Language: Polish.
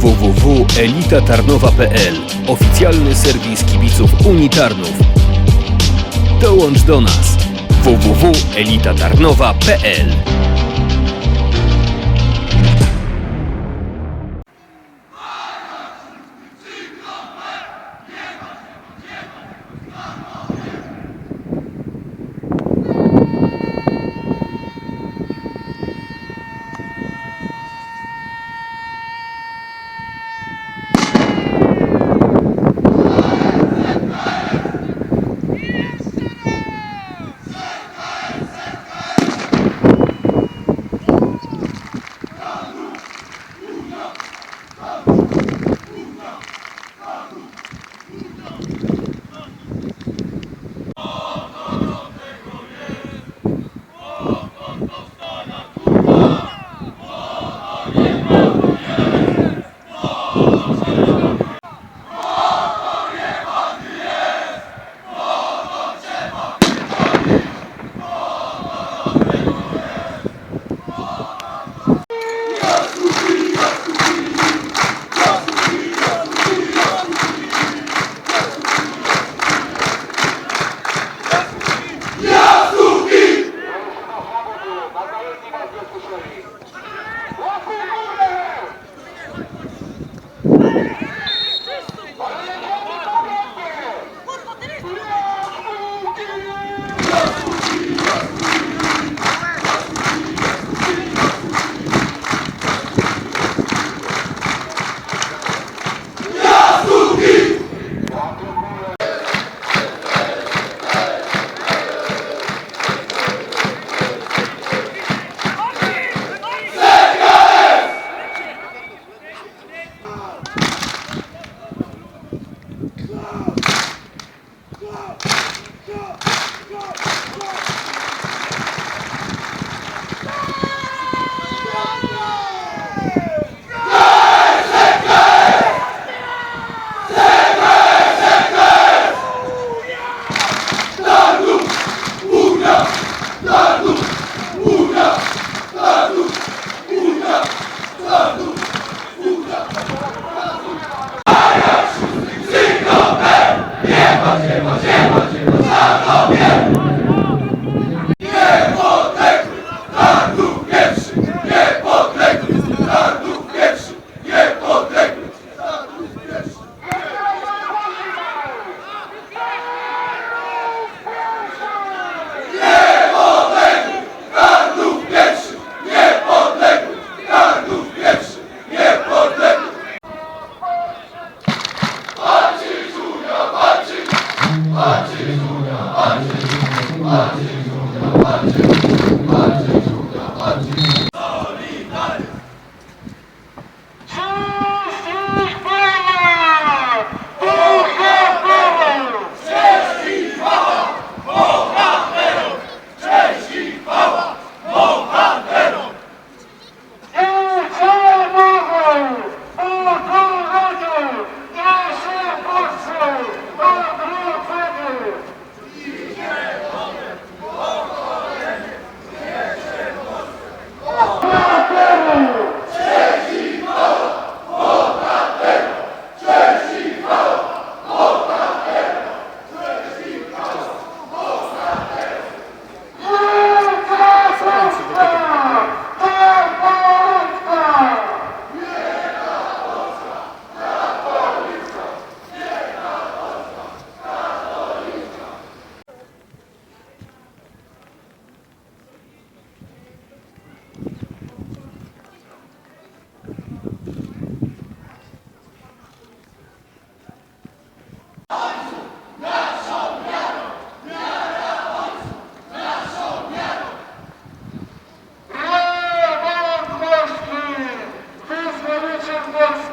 www.elitatarnowa.pl Oficjalny serwis kibiców Unii Tarnów. Dołącz do nas. www.elitatarnowa.pl Natal Dimas Gökçüşleri. Aye. Allah よし!